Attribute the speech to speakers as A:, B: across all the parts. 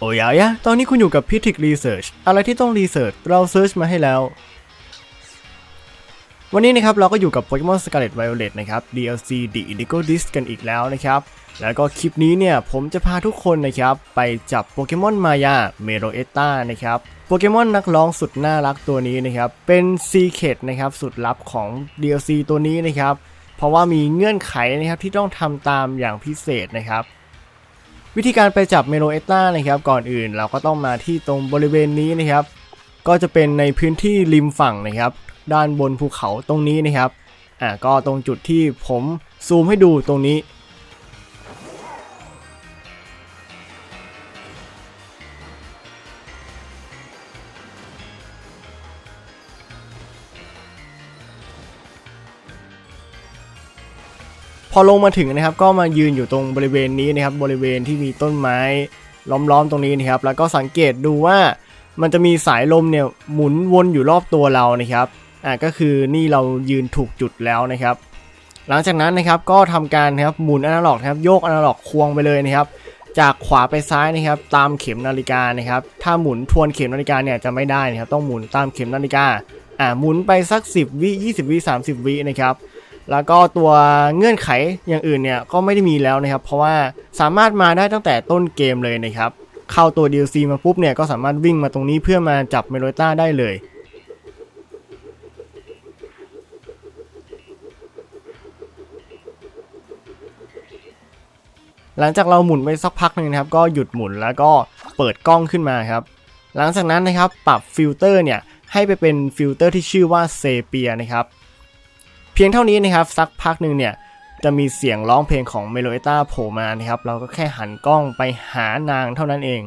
A: โอ้ยายะ ตอนนี้คุณอยู่กับพิทิกรีเสิร์ชอะไรที่ต้องรีเสิร์ชเราเซิร์ชมาให้แล้ว วันนี้นะครับเราก็อยู่กับ Pokemon Scarlet Violet นะครับ DLC The Indigo Disc กันอีกแล้วนะครับ แล้วก็คลิปนี้เนี่ยผมจะพาทุกคนนะครับ ไปจับโปเกมอนมายาเมโรเอต a นะครับโปเกมอนนักร้องสุดน่ารักตัวนี้นะครับ เป็นซีเคดนะครับสุดลับของ DLC ตัวนี้นะครับ เพราะว่ามีเงื่อนไขนะครับที่ต้องทำตามอย่างพิเศษนะครับ วิธีการไปจับเมโลเอต a นะครับก่อนอื่นเราก็ต้องมาที่ตรงบริเวณนี้นะครับ ก็จะเป็นในพื้นที่ริมฝั่งนะครับ ด้านบนภูเขาตรงนี้นะครับอ่าก็ตรงจุดที่ผมซูมให้ดูตรงนี้ พอลงมาถึงนะครับก็มายืนอยู่ตรงบริเวณนี้นะครับบริเวณที่มีต้นไม้ล้อมๆตรงนี้นะครับ แล้วก็สังเกตดูว่ามันจะมีสายลมเนี่ยหมุนวนอยู่รอบตัวเรานะครับอ่าก็คือนี่เรายืนถูกจุดแล้วนะครับ หลังจากนั้นนะครับก็ทำการนะครับหมุนอนาล็อกนะครับโยกอนาล็อกควงไปเลยนะครับ จากขวาไปซ้ายนะครับ ตามเข็มนาฬิกานะครับ ถ้าหมุนทวนเข็มนาฬิกาเนี่ยจะไม่ได้นะครับ ต้องหมุนตามเข็มนาฬิกาอ่าหมุนไปสัก 10 วิ 20 วิ 30 วินะครับ แล้วก็ตัวเงื่อนไขอย่างอื่นเนี่ยก็ไม่ได้มีแล้วนะครับ เพราะว่าสามารถมาได้ตั้งแต่ต้นเกมเลยนะครับ เข้าตัว DLC มาปุ๊บเนี่ยก็สามารถวิ่งมาตรงนี้เพื่อมาจับเมโลต้าได้เลยหลังจากเราหมุนไปสักพักหนึ่งนะครับก็หยุดหมุนแล้วก็เปิดกล้องขึ้นมาครับ หลังจากนั้นนะครับปรับฟิลเตอร์เนี่ยให้ไปเป็นฟิลเตอร์ที่ชื่อว่าเซเปียนะครับ พียงเท่านี้นะครับสักพักหนึ่งเนี่ยจะมีเสียงร้องเพลงของเมโลเอต้าโผล่มานะครับ เราก็แค่หันกล้องไปหานางเท่านั้นเอง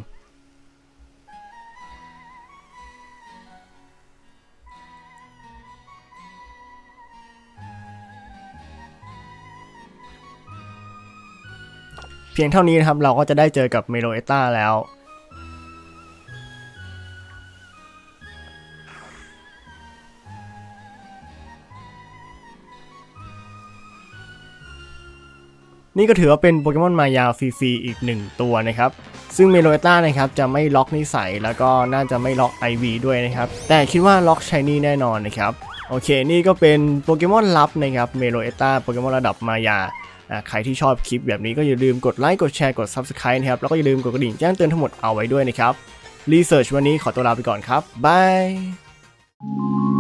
A: เพียงเท่านี้นะครับเราก็จะได้เจอกับเมโลเอต้าแล้ว นี่ก็ถือว่าเป็นโปเกมอนมายาฟรีๆอีกหนึ่งตัวนะครับ ซึ่งเมโลเอต้านะครับจะไม่ล็อกนิสัยแล้วก็น่าจะไม่ล็อก IV ด้วยนะครับ แต่คิดว่าล็อกชายนี่แน่นอนนะครับ โอเค นี่ก็เป็นโปเกมอนลับนะครับเมโลเอต้าโปเกมอนระดับมายาอ่าใครที่ชอบคลิปแบบนี้ก็อย่าลืมกดไลค์กดแชร์กด Subscribe นะครับ แล้วก็อย่าลืมกดกระดิ่งแจ้งเตือนทั้งหมดเอาไว้ด้วยนะครับรีเสิร์ชวันนี้ขอตัวลาไปก่อนครับบาย